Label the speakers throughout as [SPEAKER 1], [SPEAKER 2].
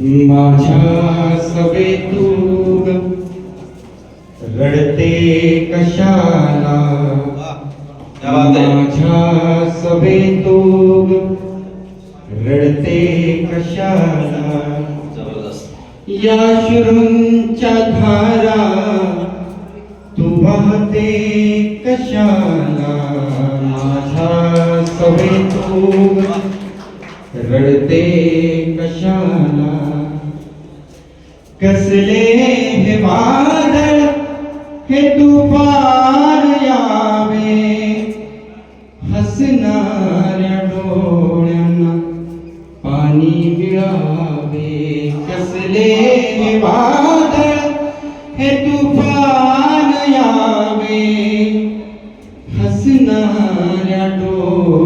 [SPEAKER 1] माझ्या सवेतूग रडते कशाला?
[SPEAKER 2] क्या बात है.
[SPEAKER 1] माझ्या सवेतूग रडते कशाला?
[SPEAKER 2] ज़बरदस्त.
[SPEAKER 1] या शुरूंच्या धारा तू वाहते कशाला? माझ्या सवेतूग रडते कशाला कसले हे वादळ हे तुफान यावे। हसणाऱ्या डोळ्यांना पाणी मिळावे कसले हे वादळ हे तुफान यावे। हसणाऱ्या डोळ्यांना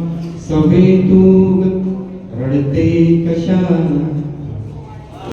[SPEAKER 1] सवेतूग रडते कशाला?